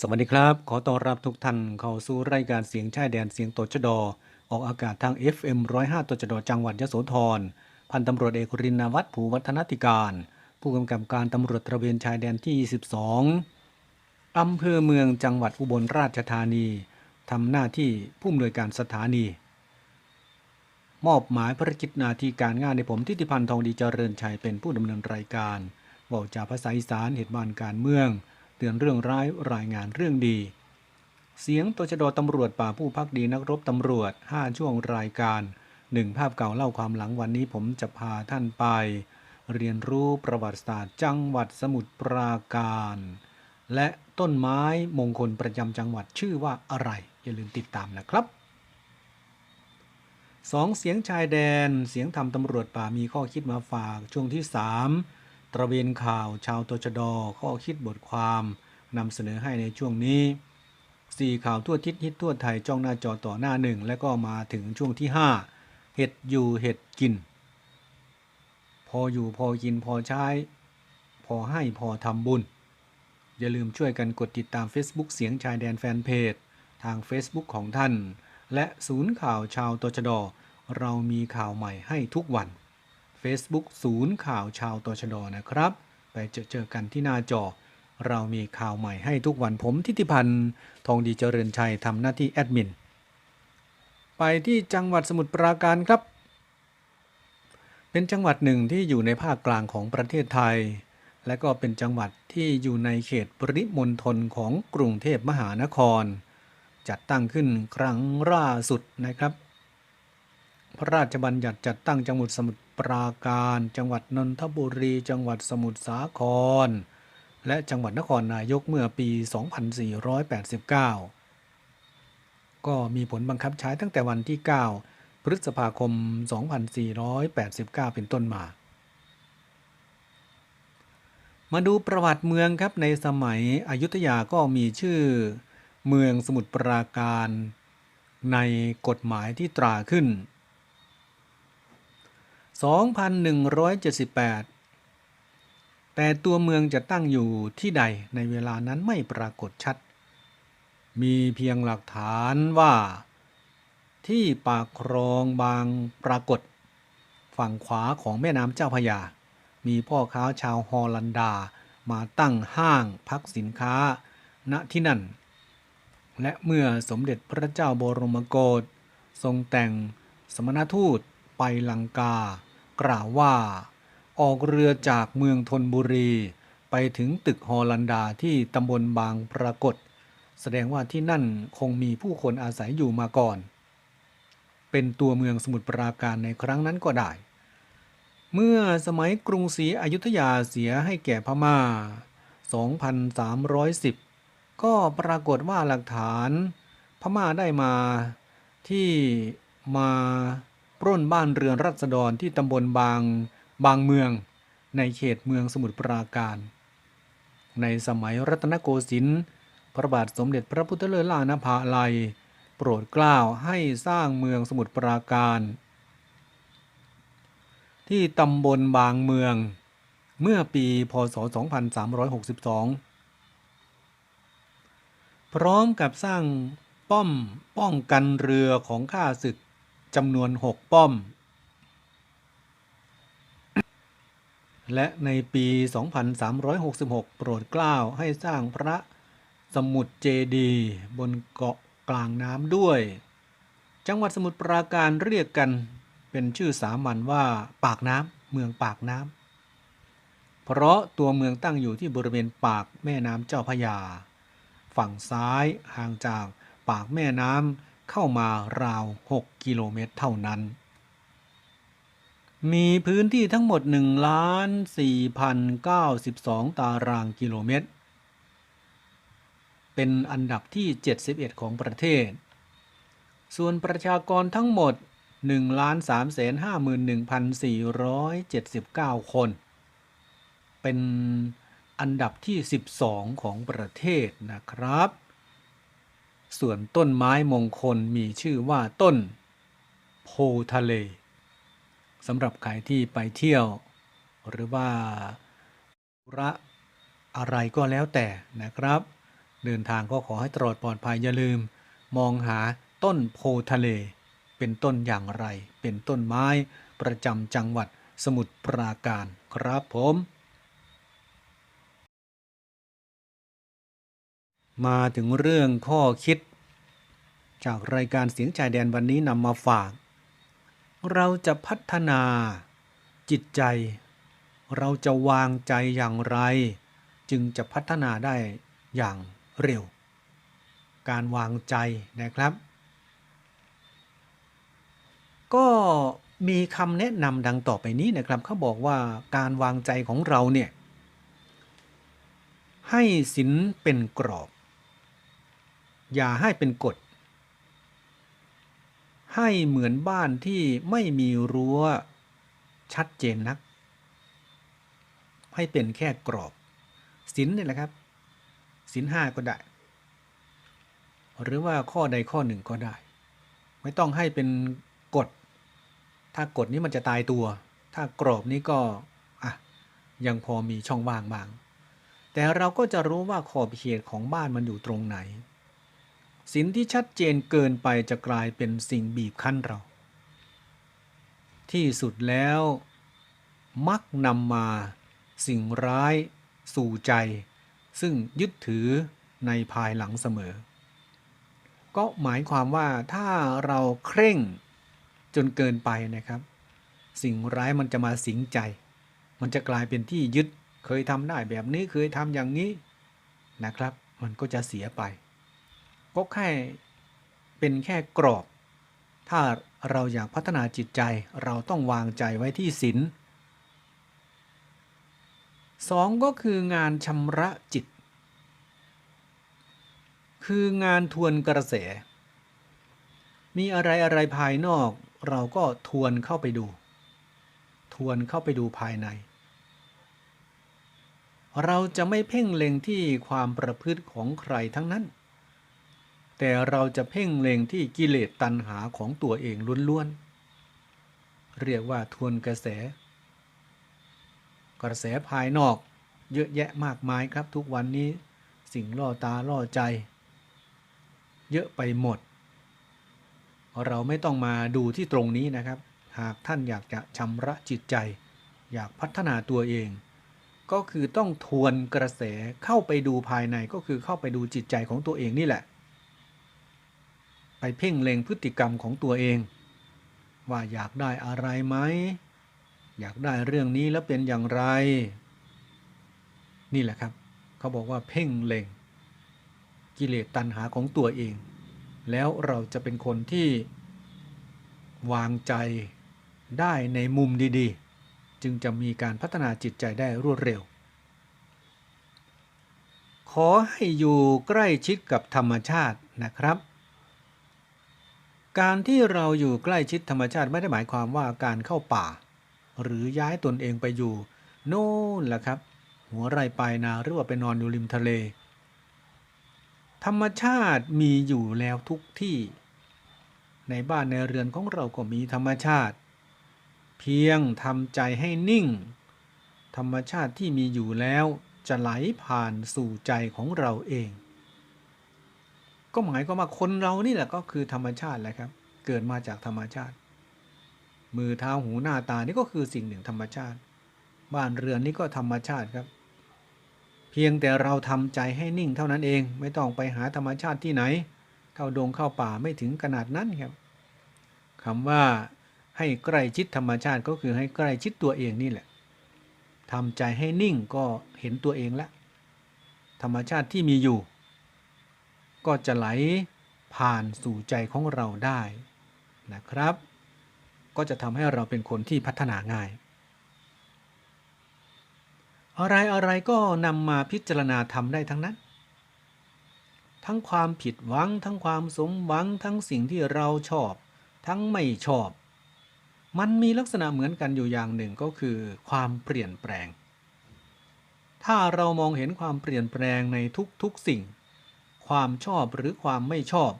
สวัสดีครับ ขอต้อนรับทุกท่านเข้าสู่รายการเสียงชายแดนเสียงตชดอออกอากาศทาง FM 105ตชดจังหวัดยโสธร พันตำรวจเอกรินวัฒน์ผูวัฒนติการ ผู้กำกับการตำรวจตระเวนชายแดนที่ 22 อำเภอเมืองจังหวัดอุบลราชธานี ทำหน้าที่ผู้อำนวยการสถานี มอบหมายภารกิจนาทีการงานในผมทิติพันธ์ทองดีเจริญชัยเป็นผู้ดำเนินรายการบอกจากภาษาอีสานเหตุบานการเมือง เตือนเรื่องร้ายรายงานเรื่องดี เสียงตัวชดตำรวจป่าผู้พักดีนักรบตำรวจ 5 ช่วงรายการ 1 ภาพเก่าเล่าความหลังวันนี้ผมจะพาท่านไป เรียนรู้ประวัติศาสตร์จังหวัดสมุทรปราการ และต้นไม้มงคลประจำจังหวัดชื่อว่าอะไร อย่าลืมติดตามนะครับสองเสียงชายแดนเสียงธรรมตำรวจป่ามีข้อคิดมาฝากช่วงที่3 ตระเวนข่าวชาวตชดข้อคิดบทความนำเสนอให้ในช่วงนี้ 4 ข่าวทั่วทิศฮิตทั่วไทยจ้องหน้าจอต่อหน้าหนึ่งและก็มาถึงช่วงที่ 5 เห็ดอยู่เห็ดกิน พออยู่พอกินพอใช้ พอให้พอทำบุญ อย่าลืมช่วยกันกดติดตาม Facebook เสียงชายแดนแฟนเพจ ทาง Facebook ของท่าน และศูนย์ข่าวชาวตชดเรามีข่าวใหม่ให้ทุกวัน Facebook ศูนย์ข่าวชาวตชดนะครับ ไปเจอเจอกันที่หน้าจอ เรามีข่าวใหม่ให้ทุกวันผมทิติพันธ์ทองดีเจริญชัยทำหน้าที่แอดมิน ไปที่จังหวัดสมุทรปราการครับ เป็นจังหวัดหนึ่งที่อยู่ในภาคกลางของประเทศไทย และก็เป็นจังหวัดที่อยู่ในเขตปริมณฑลของกรุงเทพมหานคร จัดตั้งขึ้นครั้งล่าสุดนะครับ พระราชบัญญัติจัดตั้งจังหวัดสมุทร ปราการ จังหวัดนนทบุรี จังหวัดสมุทรสาคร และจังหวัดนครนายกเมื่อปี 2489 ก็มีผลบังคับใช้ตั้งแต่วันที่ 9 พฤษภาคม 2489 เป็นต้นมา มาดูประวัติเมืองครับในสมัยอยุธยาก็มีชื่อเมืองสมุทรปราการในกฎหมายที่ตราขึ้น 2178 แต่ตัวเมืองจะตั้งอยู่ที่ใดในเวลานั้นไม่ปรากฏชัด มีเพียงหลักฐานว่า ที่ปากครองบางปรากฏ ฝั่งขวาของแม่น้ำเจ้าพยา มีพ่อค้าชาวฮอลันดามาตั้งห้างพักสินค้า ณที่นั่น และเมื่อสมเด็จพระเจ้าบรมโกศทรงแต่งสมณทูตไปลังกา กล่าวว่า ออกเรือจากเมืองธนบุรี ไปถึงตึกฮอลันดาที่ตำบลบางปรากฏ แสดงว่าที่นั่นคงมีผู้คนอาศัยอยู่มาก่อน เป็นตัวเมืองสมุทรปราการในครั้งนั้นก็ได้ เมื่อสมัยกรุงศรีอยุธยาเสียให้แก่พม่า 2,310 ก็ปรากฏว่าหลักฐานพม่าได้มาที่มา ปล้นบ้านเรือนรัษฎรที่ตำบลบางบางเมือง ในเขตเมืองสมุทรปราการ ในสมัยรัตนโกสินทร์พระบาทสมเด็จพระพุทธเลิศล่านภาลัย โปรดเกล้าให้สร้างเมืองสมุทรปราการ ที่ตำบลบางเมือง เมื่อปีพศ 2362 พร้อมกับสร้างป้อมป้องกันเรือของข้าศึก จำนวน6ป้อม และในปี 2366 โปรดเกล้าให้สร้างพระสมุทรเจดีบนเกาะกลางน้ำด้วย จังหวัดสมุทรปราการเรียกกันเป็นชื่อสามัญว่าปากน้ำเมืองปากน้ำ เพราะตัวเมืองตั้งอยู่ที่บริเวณปากแม่น้ำเจ้าพยา ฝั่งซ้ายห่างจากปากแม่น้ำ เข้ามาราว 6 กิโลเมตรเท่านั้น มีพื้นที่ทั้งหมด 1 ล้าน 4,092 ตารางกิโลเมตร เป็นอันดับที่ 71 ของประเทศ ส่วนประชากรทั้งหมด 1 ล้าน 351,479 คน เป็นอันดับที่ 12 ของประเทศนะครับ ส่วนต้นไม้มงคลมีชื่อว่าต้น โพทะเลสำหรับใครที่ไปเที่ยว หรือว่าธุระอะไรก็แล้วแต่นะครับ เดินทางก็ขอให้ตลอดปลอดภัยอย่าลืม มองหาต้นโพทะเล เป็นต้นอย่างไร เป็นต้นไม้ประจำจังหวัดสมุทรปราการครับผม มาถึงเรื่องข้อคิด จากรายการเสียงชายแดนวันนี้นำมาฝาก เราจะพัฒนาจิตใจ เราจะวางใจอย่างไร จึงจะพัฒนาได้อย่างเร็ว การวางใจนะครับ ก็มีคำแนะนำดังต่อไปนี้นะครับเขาบอกว่าการวางใจของเราเนี่ย ให้ศีลเป็นกรอบ อย่าให้เป็นกฎ ให้เหมือนบ้านที่ไม่มีรั้วชัดเจนนัก ให้เป็นแค่กรอบศีลนี่แหละครับศีลห้าก็ได้ หรือว่าข้อใดข้อหนึ่งก็ได้ ไม่ต้องให้เป็นกฎ ถ้ากฎนี้มันจะตายตัว ถ้ากรอบนี้ก็อะยังพอมีช่องว่างบาง แต่เราก็จะรู้ว่าขอบเขตของบ้านมันอยู่ตรงไหน สินที่ชัดเจนเกินไปจะกลายเป็นสิ่งบีบคั้นเรา ที่สุดแล้ว มักนำมาสิ่งร้าย สู่ใจ ซึ่งยึดถือในภายหลังเสมอ ก็หมายความว่าถ้าเราเคร่งจนเกินไปนะครับ สิ่งร้ายมันจะมาสิงใจ มันจะกลายเป็นที่ยึดเคยทำได้แบบนี้เคยทำอย่างนี้นะครับ มันก็จะเสียไป ก็แค่เป็นแค่กรอบ ถ้าเราอยากพัฒนาจิตใจเราต้องวางใจไว้ที่ศีลสองก็คืองานชำระจิต คืองานทวนกระแส มีอะไรอะไรภายนอกเราก็ทวนเข้าไปดู ทวนเข้าไปดูภายใน เราจะไม่เพ่งเล็งที่ความประพฤติของใครทั้งนั้น แต่เราจะเพ่งเล็งที่กิเลสตัณหาของตัวเองล้วนๆ เรียกว่าทวนกระแส กระแสภายนอกเยอะแยะมากมายครับทุกวันนี้สิ่งล่อตาล่อใจ เยอะไปหมด เราไม่ต้องมาดูที่ตรงนี้นะครับ หากท่านอยากจะชำระจิตใจ อยากพัฒนาตัวเอง ก็คือต้องทวนกระแสเข้าไปดูภายในก็คือเข้าไปดูจิตใจของตัวเองนี่แหละ เพ่งเล็งพฤติกรรมของตัวเอง ว่าอยากได้อะไรไหม อยากได้เรื่องนี้แล้วเป็นอย่างไร นี่แหละครับ เขาบอกว่าเพ่งเล็ง กิเลสตัณหาของตัวเอง แล้วเราจะเป็นคนที่วางใจได้ในมุมดีๆ จึงจะมีการพัฒนาจิตใจได้รวดเร็ว ขอให้อยู่ใกล้ชิดกับธรรมชาตินะครับ การที่เราอยู่ใกล้ชิดธรรมชาติไม่ได้หมายความว่าการเข้าป่า หรือย้ายตนเองไปอยู่ โน่นแหละครับ หัวไร่ปลายนาหรือว่าไปนอนอยู่ริมทะเล ธรรมชาติมีอยู่แล้วทุกที่ ในบ้านในเรือนของเราก็มีธรรมชาติ เพียงทำใจให้นิ่ง ธรรมชาติที่มีอยู่แล้วจะไหลผ่านสู่ใจของเราเอง ก็หมายความว่าคนเรานี่แหละก็คือธรรมชาติแหละครับ เกิดมาจากธรรมชาติ มือเท้าหูหน้าตานี่ก็คือสิ่งหนึ่งธรรมชาติ บ้านเรือนนี่ก็ธรรมชาติครับ เพียงแต่เราทำใจให้นิ่งเท่านั้นเอง ไม่ต้องไปหาธรรมชาติที่ไหน เข้าดงเข้าป่าไม่ถึงขนาดนั้นครับคำว่าให้ใกล้ชิดธรรมชาติก็คือให้ใกล้ชิดตัวเองนี่แหละทำใจให้นิ่งก็เห็นตัวเองแล้วธรรมชาติที่มีอยู่ ก็จะไหลผ่านสู่ใจของเราได้นะครับ ก็จะทำให้เราเป็นคนที่พัฒนาง่าย อะไรอะไรก็นำมาพิจารณาทำได้ทั้งนั้น ทั้งความผิดหวัง ทั้งความสมหวัง ทั้งสิ่งที่เราชอบ ทั้งไม่ชอบ มันมีลักษณะเหมือนกันอยู่อย่างหนึ่งก็คือความเปลี่ยนแปลง ถ้าเรามองเห็นความเปลี่ยนแปลงในทุกๆสิ่ง ความชอบหรือความไม่ชอบ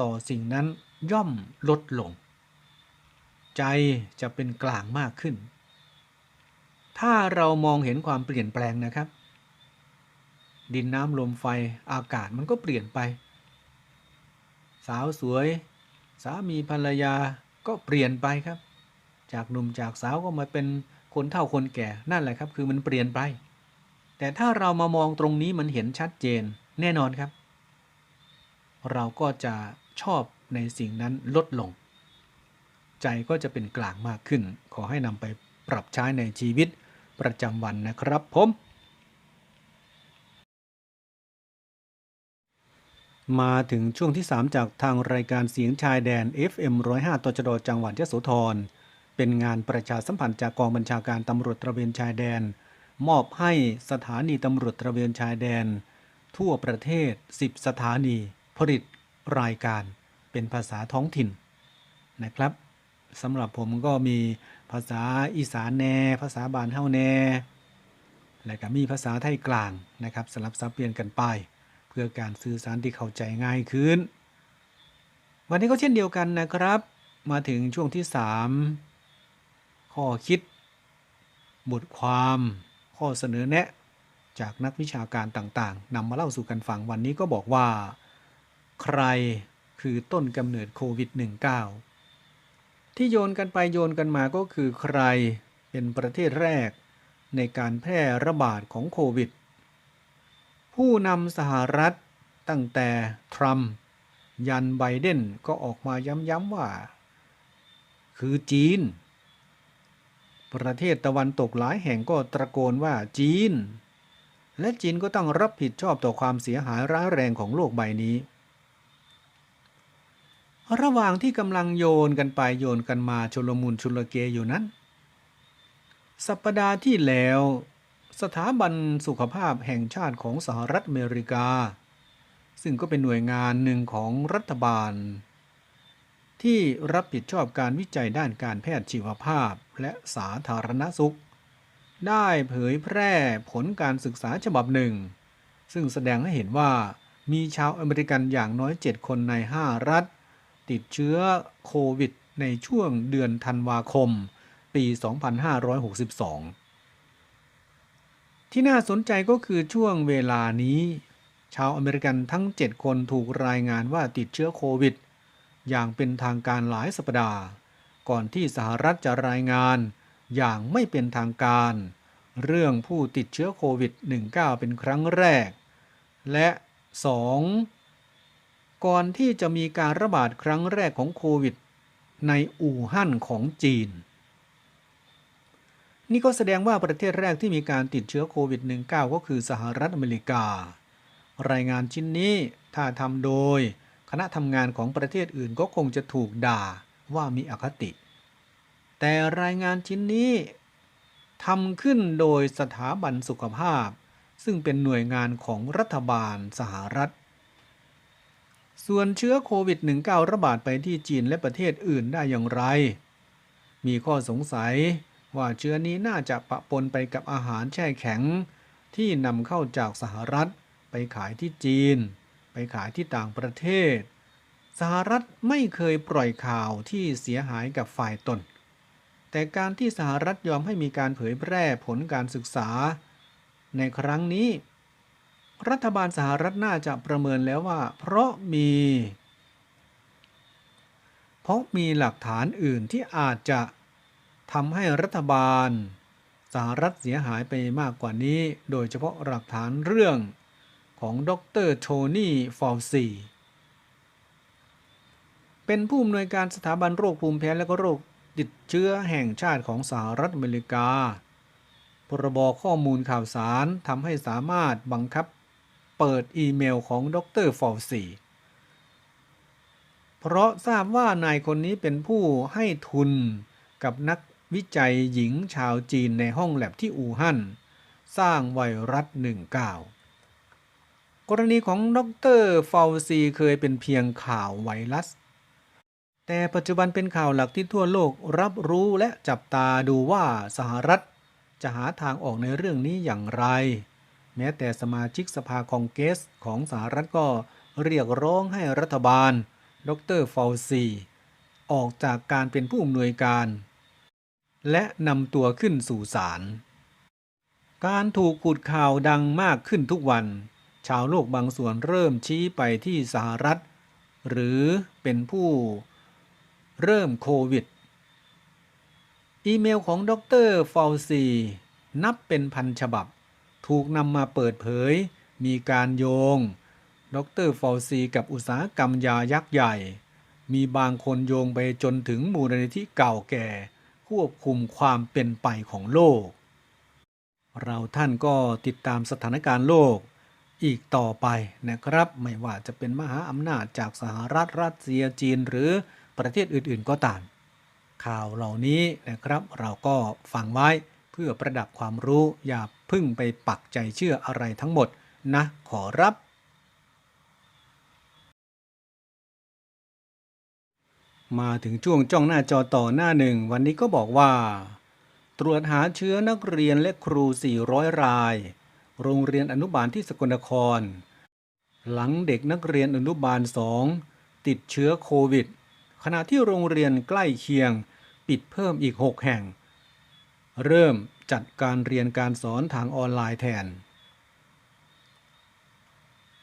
ต่อสิ่งนั้นย่อมลดลง ใจจะเป็นกลางมากขึ้น ถ้าเรามองเห็นความเปลี่ยนแปลงนะครับ ดินน้ำลมไฟอากาศมันก็เปลี่ยนไป สาวสวย สามีภรรยาก็เปลี่ยนไปครับ จากหนุ่มจากสาวก็มาเป็นคนเฒ่าคนแก่นั่นแหละครับ คือมันเปลี่ยนไป แต่ถ้าเรามามองตรงนี้มันเห็นชัดเจนแน่นอนครับ เราก็จะชอบในสิ่งนั้นลดลง ใจก็จะเป็นกลางมากขึ้น ขอให้นำไปปรับใช้ในชีวิตประจำวันนะครับผม มาถึงช่วงที่ 3 จากทางรายการเสียงชายแดน FM 105ตจดจังหวัดยะโสธรเป็นงานประชาสัมพันธ์จากกองบัญชาการตำรวจตระเวนชายแดน มอบให้สถานีตำรวจตระเวนชายแดน ทั่วประเทศ 10 สถานี ผลิตรายการเป็นภาษาท้องถิ่นนะครับสำหรับผมก็มีภาษาอีสานแน่ภาษาบานเฮาแน่และก็มีภาษาไทยกลางนะครับสลับซับเปลี่ยนกันไป เพื่อการสื่อสารที่เข้าใจง่ายขึ้น วันนี้ก็เช่นเดียวกันนะครับ มาถึงช่วงที่ 3 ข้อคิด บทความ ข้อเสนอแนะ จากนักวิชาการต่างๆนำมาเล่าสู่กันฟังวันนี้ก็บอกว่า ใครคือต้นกำเนิดโควิด -19 ที่โยนกันไปโยนกันมาก็คือใครเป็นประเทศแรกในการแพร่ระบาดของโควิด ผู้นำสหรัฐตั้งแต่ทรัมป์ยันไบเดนก็ออกมาย้ำๆว่า คือจีน ประเทศตะวันตกหลายแห่งก็ตะโกนว่าจีน และจีนก็ต้องรับผิดชอบต่อความเสียหายร้ายแรงของโลกใบนี้ ระหว่างที่กำลังโยนกันไปโยนกันมาชุลมุนชุลเกอยู่นั้น สัปดาห์ที่แล้ว สถาบันสุขภาพแห่งชาติของสหรัฐอเมริกา ซึ่งก็เป็นหน่วยงานหนึ่งของรัฐบาล ที่รับผิดชอบการวิจัยด้านการแพทย์ชีวภาพและสาธารณสุข ได้เผยแพร่ผลการศึกษาฉบับหนึ่ง ซึ่งแสดงให้เห็นว่ามีชาวอเมริกันอย่างน้อย 7 คนใน 5 รัฐ ติดเชื้อโควิด ในช่วงเดือนธันวาคม ปี 2562 ที่น่าสนใจก็คือช่วงเวลานี้ ชาวอเมริกันทั้ง 7 คนถูกรายงานว่าติดเชื้อโควิด อย่างเป็นทางการหลายสัปดาห์ ก่อนที่สหรัฐจะรายงานอย่างไม่เป็นทางการ เรื่องผู้ติดเชื้อโควิด -19 เป็นครั้งแรก และ 2. ก่อนที่จะมีการระบาดครั้งแรกของโควิด ในอู่ฮั่นของจีน นี่ก็แสดงว่าประเทศแรกที่มีการติดเชื้อโควิด -19 ก็คือสหรัฐอเมริกา รายงานชิ้นนี้ถ้าทำโดย คณะทำงานของประเทศอื่นก็คงจะถูกด่าว่ามีอคติ แต่รายงานชิ้นนี้ทำขึ้นโดยสถาบันสุขภาพ ซึ่งเป็นหน่วยงานของรัฐบาลสหรัฐ ส่วนเชื้อโควิด -19 ระบาดไปที่จีนและประเทศอื่นได้อย่างไร มีข้อสงสัยว่าเชื้อนี้น่าจะปะปนไปกับอาหารแช่แข็ง ที่นำเข้าจากสหรัฐ ไปขายที่จีน ไปขายที่ต่างประเทศ สหรัฐไม่เคยปล่อยข่าวที่เสียหายกับฝ่ายตน แต่การที่สหรัฐยอมให้มีการเผยแพร่ผลการศึกษา ในครั้งนี้ รัฐบาลสหรัฐน่าจะประเมินแล้วว่า เพราะมี เพราะมีหลักฐานอื่นที่อาจจะทำให้รัฐบาล สหรัฐเสียหายไปมากกว่านี้ โดยเฉพาะหลักฐานเรื่องของดรโทนี่ฟอลซีเป็นผู้อำนวยการสถาบันโรคภูมิแพ้และก็โรคติดเชื้อแห่งชาติของสหรัฐอเมริกา พรบข้อมูลข่าวสารทำให้สามารถบังคับ เปิดอีเมลของดรฟอลซีเพราะทราบว่านายคนนี้เป็นผู้ให้ทุนกับนักวิจัยหญิงชาวจีนในห้องแลบที่อู่ฮั่น สร้างไวรัส 19 กรณีของดรฟาวซีเคยเป็นเพียงข่าวไวรัส แต่ปัจจุบันเป็นข่าวหลักที่ทั่วโลกรับรู้และจับตาดูว่าสหรัฐจะหาทางออกในเรื่องนี้อย่างไร แม้แต่สมาชิกสภาคองเกสของสหรัฐก็เรียกร้องให้รัฐบาล ดรฟาวซี ออกจากการเป็นผู้อำนวยการ และนำตัวขึ้นสู่ศาล การถูกขุดข่าวดังมากขึ้นทุกวัน ชาวโลกบางส่วนเริ่มชี้ไปที่สหรัฐ หรือเป็นผู้เริ่มโควิด อีเมลของดรฟาวซี นับเป็นพันฉบับ ถูกนำมาเปิดเผย มีการโยง ดรฟาวซีกับอุตสาหกรรมยายักษ์ใหญ่ มีบางคนโยงไปจนถึงมูลนิธิเก่าแก่ ควบคุมความเป็นไปของโลก เราท่านก็ติดตามสถานการณ์โลก อีกต่อไปนะครับ ไม่ว่าจะเป็นมหาอำนาจจากสหรัฐรัสเซียจีนหรือประเทศอื่นๆก็ตามข่าวเหล่านี้นะครับเราก็ฟังไว้เพื่อประดับความรู้อย่า พึ่งไปปักใจเชื่ออะไรทั้งหมดนะขอรับ มาถึงช่วงจ้องหน้าจอต่อหน้าหนึ่ง วันนี้ก็บอกว่า ตรวจหาเชื้อนักเรียนและครู 400 ราย โรงเรียนอนุบาลที่สกลนคร หลังเด็กนักเรียนอนุบาลสองติดเชื้อโควิด ขณะที่โรงเรียนใกล้เคียง ปิดเพิ่มอีก 6 แห่ง เริ่ม จัดการเรียนการสอนทางออนไลน์แทน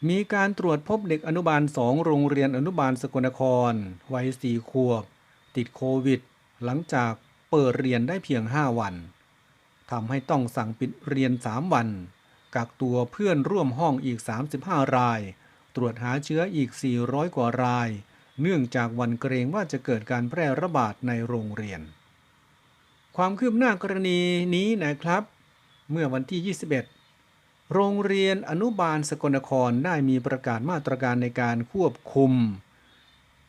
มีการตรวจพบเด็กอนุบาลสองโรงเรียนอนุบาลสกลนคร วัยสี่ขวบ ติดโควิด หลังจากเปิดเรียนได้เพียง 5 วันทำให้ต้องสั่งปิดเรียน 3 วัน กักตัวเพื่อนร่วมห้องอีก 35 ราย ตรวจหาเชื้ออีก 400 กว่าราย เนื่องจากวันเกรงว่าจะเกิดการแพร่ระบาดในโรงเรียน ความคืบหน้ากรณีนี้นะครับ เมื่อวันที่ 21 โรงเรียนอนุบาลสกลนครได้มีประกาศมาตรการในการควบคุม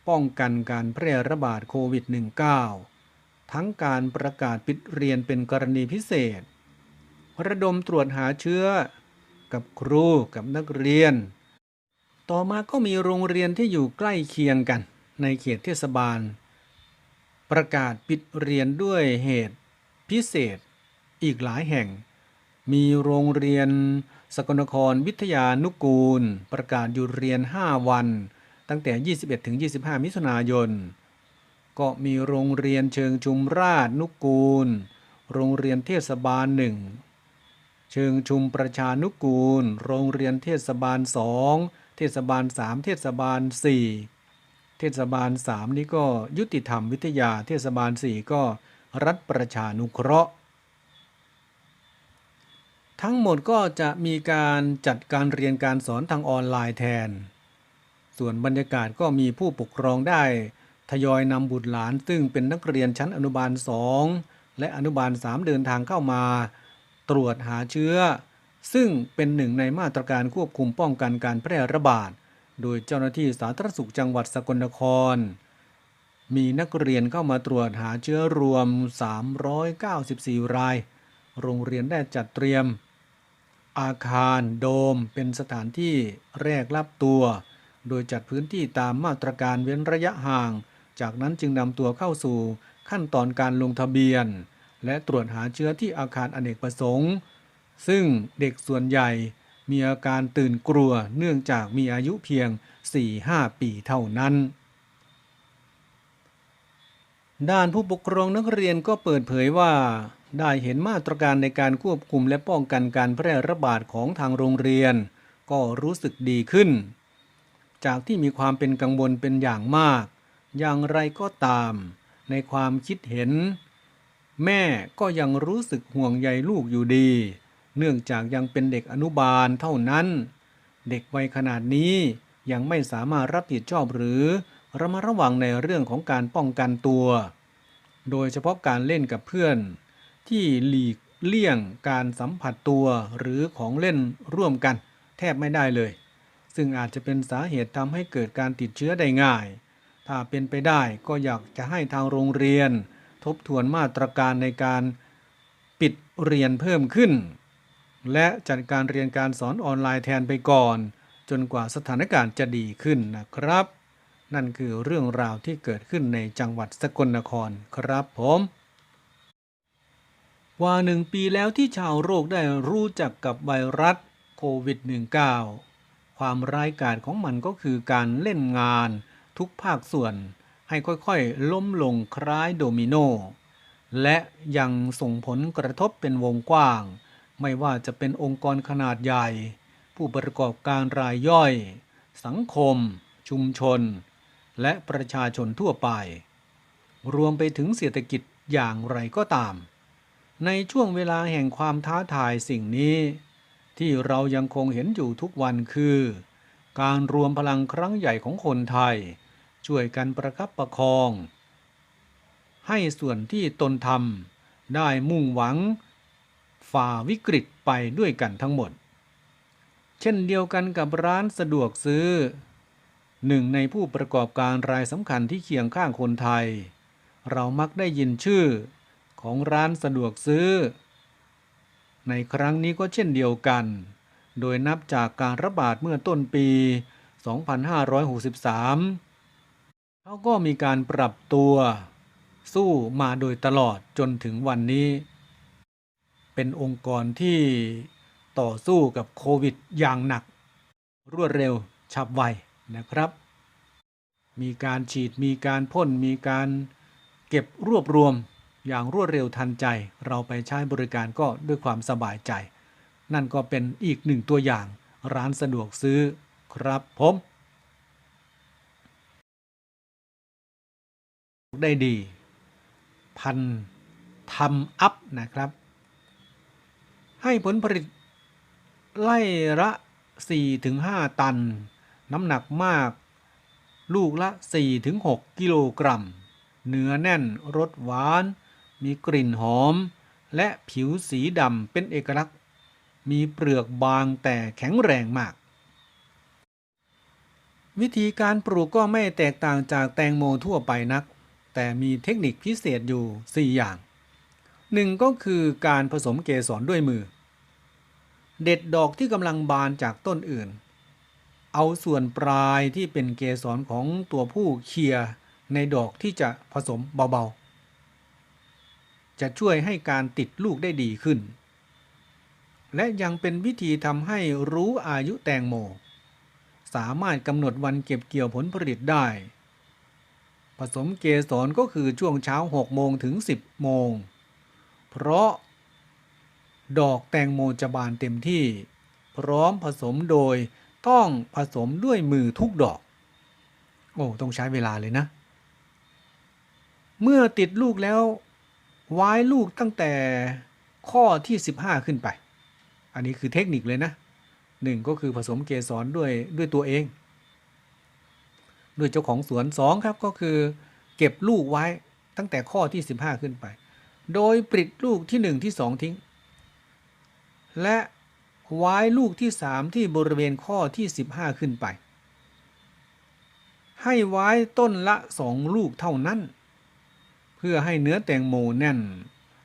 ป้องกันการแพร่ระบาดโควิด -19 ทั้งการประกาศปิดเรียนเป็นกรณีพิเศษ ระดมตรวจหาเชื้อ กับครูกับนักเรียน ต่อมาก็มีโรงเรียนที่อยู่ใกล้เคียงกันในเขตเทศบาล ประกาศปิดเรียนด้วยเหตุพิเศษอีกหลายแห่ง มีโรงเรียน สกลนครวิทยานุกูล ประกาศหยุดเรียน 5 วัน ตั้งแต่ 21-25 มิถุนายน ก็มีโรงเรียนเชิงชุมราชนุกูล โรงเรียนเทศบาลหนึ่งเชิงชุมประชานุกูล โรงเรียนเทศบาลสองเทศบาลสามเทศบาลสี่ เทศบาลสามนี่ก็ยุติธรรมวิทยา เทศบาลสี่ก็รัฐประชานุเคราะห์ ทั้งหมดก็จะมีการจัดการเรียนการสอนทางออนไลน์แทน ส่วนบรรยากาศก็มีผู้ปกครองได้ ทยอยนำบุตรหลานซึ่งเป็นนักเรียนชั้นอนุบาล 2 และอนุบาล 3 เดินทางเข้ามา ตรวจหาเชื้อ ซึ่งเป็นหนึ่งในมาตรการควบคุมป้องกันการแพร่ระบาด โดยเจ้าหน้าที่สาธารณสุขจังหวัดสกลนคร มีนักเรียนเข้ามาตรวจหาเชื้อรวม 394 ราย โรงเรียนได้จัดเตรียม อาคารโดมเป็นสถานที่แรกรับตัว โดยจัดพื้นที่ตามมาตรการเว้นระยะห่าง จากนั้นจึงนำตัวเข้าสู่ขั้นตอนการลงทะเบียน และตรวจหาเชื้อที่อาคารอเนกประสงค์ ซึ่งเด็กส่วนใหญ่ มีอาการตื่นกลัวเนื่องจากมีอายุเพียง 4-5 ปีเท่านั้น ด้านผู้ปกครองนักเรียนก็เปิดเผยว่า ได้เห็นมาตรการในการควบคุมและป้องกันการแพร่ระบาดของทางโรงเรียน ก็รู้สึกดีขึ้น จากที่มีความเป็นกังวลเป็นอย่างมาก อย่างไรก็ตาม ในความคิดเห็น แม่ก็ยังรู้สึกห่วงใยลูกอยู่ดี เนื่องจากยังเป็นเด็กอนุบาลเท่านั้น เด็กวัยขนาดนี้ยังไม่สามารถรับผิดชอบหรือระมัดระวังในเรื่องของการป้องกันตัว โดยเฉพาะการเล่นกับเพื่อน ที่หลีกเลี่ยงการสัมผัสตัวหรือของเล่นร่วมกัน แทบไม่ได้เลย ซึ่งอาจจะเป็นสาเหตุทำให้เกิดการติดเชื้อได้ง่าย ถ้าเป็นไปได้ก็อยากจะให้ทางโรงเรียน ทบทวนมาตรการในการปิดเรียนเพิ่มขึ้น และจัดการเรียนการสอนออนไลน์แทนไปก่อน จนกว่าสถานการณ์จะดีขึ้นนะครับ นั่นคือเรื่องราวที่เกิดขึ้นในจังหวัดสกลนครครับผมกว่าหนึ่งปีแล้วที่ชาวโลกได้รู้จักกับไวรัสโควิด -19 ความร้ายกาจของมันก็คือการเล่นงาน ทุกภาคส่วน ให้ค่อยๆ ล้มลงคล้ายโดมิโน และยังส่งผลกระทบเป็นวงกว้าง ไม่ว่าจะเป็นองค์กรขนาดใหญ่ ผู้ประกอบการรายย่อย สังคม ชุมชน และประชาชนทั่วไป รวมไปถึงเศรษฐกิจอย่างไรก็ตาม ในช่วงเวลาแห่งความท้าทายสิ่งนี้ ที่เรายังคงเห็นอยู่ทุกวันคือ การรวมพลังครั้งใหญ่ของคนไทย ช่วยกันประคับประคอง ให้ส่วนที่ตนทำได้มุ่งหวัง ฝ่าวิกฤตไปด้วยกันทั้งหมด เช่นเดียวกันกับร้านสะดวกซื้อ หนึ่งในผู้ประกอบการรายสำคัญที่เคียงข้างคนไทย เรามักได้ยินชื่อของร้านสะดวกซื้อ ในครั้งนี้ก็เช่นเดียวกัน โดยนับจากการระบาดเมื่อต้นปี 2563 เขาก็มีการปรับตัว สู้มาโดยตลอดจนถึงวันนี้ เป็นองค์กรที่ต่อสู้กับโควิดอย่างหนัก รวดเร็วฉับไวนะครับ มีการฉีดมีการพ่นมีการเก็บรวบรวมอย่างรวดเร็วทันใจ เราไปใช้บริการก็ด้วยความสบายใจ นั่นก็เป็นอีกหนึ่งตัวอย่างร้านสะดวกซื้อครับผมได้ดี พันทำอัพนะครับ ให้ผลผลิตไล่ละ 4-5 ตัน น้ำหนักมาก ลูกละ 4-6 กิโลกรัม เนื้อแน่นรสหวาน มีกลิ่นหอม และผิวสีดำเป็นเอกลักษณ์ มีเปลือกบางแต่แข็งแรงมาก วิธีการปลูกก็ไม่แตกต่างจากแตงโมทั่วไปนัก แต่มีเทคนิคพิเศษอยู่ 4 อย่างหนึ่งก็คือการผสมเกสรด้วยมือ เด็ดดอกที่กำลังบานจากต้นอื่น เอาส่วนปลายที่เป็นเกสรของตัวผู้เคลียในดอกที่จะผสมเบาๆ จะช่วยให้การติดลูกได้ดีขึ้น และยังเป็นวิธีทำให้รู้อายุแตงโม สามารถกำหนดวันเก็บเกี่ยวผลผลิตได้ ผสมเกสรก็คือช่วงเช้า 6 โมงถึง 10 โมง เพราะ ดอกแตงโมจะบานเต็มที่ พร้อมผสมโดยต้องผสมด้วยมือทุกดอก โอ้ต้องใช้เวลาเลยนะ เมื่อติดลูกแล้วไว้ลูกตั้งแต่ข้อที่ 15 ขึ้นไป อันนี้คือเทคนิคเลยนะหนึ่งก็คือผสมเกสรด้วยด้วยตัวเอง ด้วยเจ้าของสวนสองครับก็คือเก็บลูกไว้ตั้งแต่ข้อที่ 15 ขึ้นไป โดยปลิดลูกที่ 1 ที่ 2 ทิ้ง และไว้ลูกที่3ที่บริเวณข้อที่ 15 ขึ้นไป ให้ไว้ต้นละ2ลูกเท่านั้น เพื่อให้เนื้อแตงโมแน่น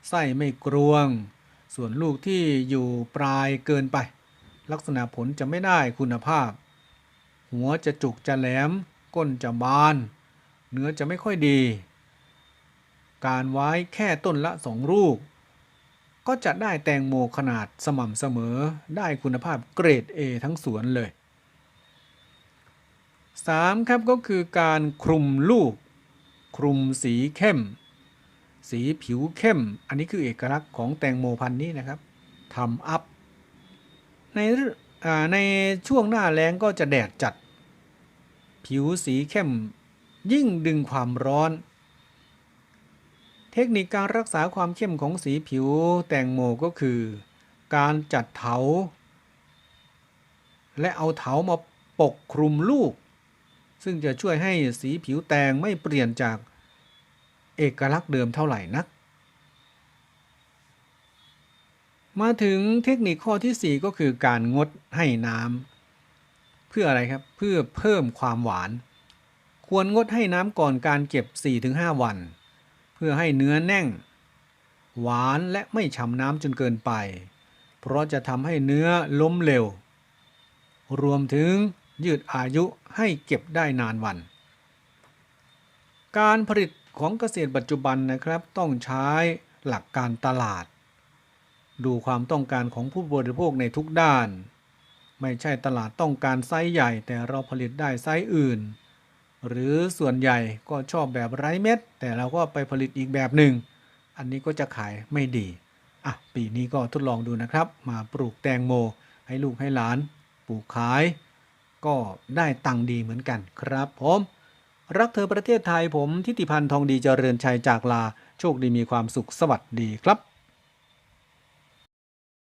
ไส้ไม่กรวง ส่วนลูกที่อยู่ปลายเกินไป ลักษณะผลจะไม่ได้คุณภาพ หัวจะจุกจะแหลม ก้นจะบาน เนื้อจะไม่ค่อยดี การไว้แค่ต้นละสองลูก ก็จะได้แตงโมขนาดสม่ำเสมอได้คุณภาพเกรด A ทั้งสวนเลย 3. ครับก็คือการคลุมลูก คลุมสีเข้ม สีผิวเข้ม อันนี้คือเอกลักษณ์ของแตงโมพันธุ์นี้นะครับทำอัพ ในในช่วงหน้าแล้งก็จะแดดจัด ผิวสีเข้มยิ่งดึงความร้อน เทคนิคการรักษาความเข้มของสีผิวแตงโมก็คือ การจัดเถา และเอาเถามาปกคลุมลูก ซึ่งจะช่วยให้สีผิวแตงไม่เปลี่ยนจากเอกลักษณ์เดิมเท่าไหร่นัก มาถึงเทคนิคข้อที่ 4 ก็คือการงดให้น้ำเพื่ออะไรครับ เพื่อเพิ่มความหวาน ควรงดให้น้ำก่อนการเก็บ 4-5 วัน พื่อให้เนื้อแน่ง หวานและไม่ฉ่ำน้ำจนเกินไป เพราะจะทำให้เนื้อล้มเร็ว รวมถึงยืดอายุให้เก็บได้นานวัน การผลิตของเกษตรปัจจุบันนะครับต้องใช้หลักการตลาด ดูความต้องการของผู้บริโภคในทุกด้าน ไม่ใช่ตลาดต้องการไซส์ใหญ่แต่เราผลิตได้ไซส์อื่น หรือส่วนใหญ่ก็ชอบแบบไร้เม็ด แต่เราก็ไปผลิตอีกแบบหนึ่ง อันนี้ก็จะขายไม่ดี อะ ปีนี้ก็ทดลองดูนะครับ มาปลูกแตงโม ให้ลูกให้หลาน ปลูกขาย ก็ได้ตังดีเหมือนกันครับผม รักเธอประเทศไทยผมทิติพันธ์ทองดีเจริญชัยจากลา โชคดีมีความสุขสวัสดีครับ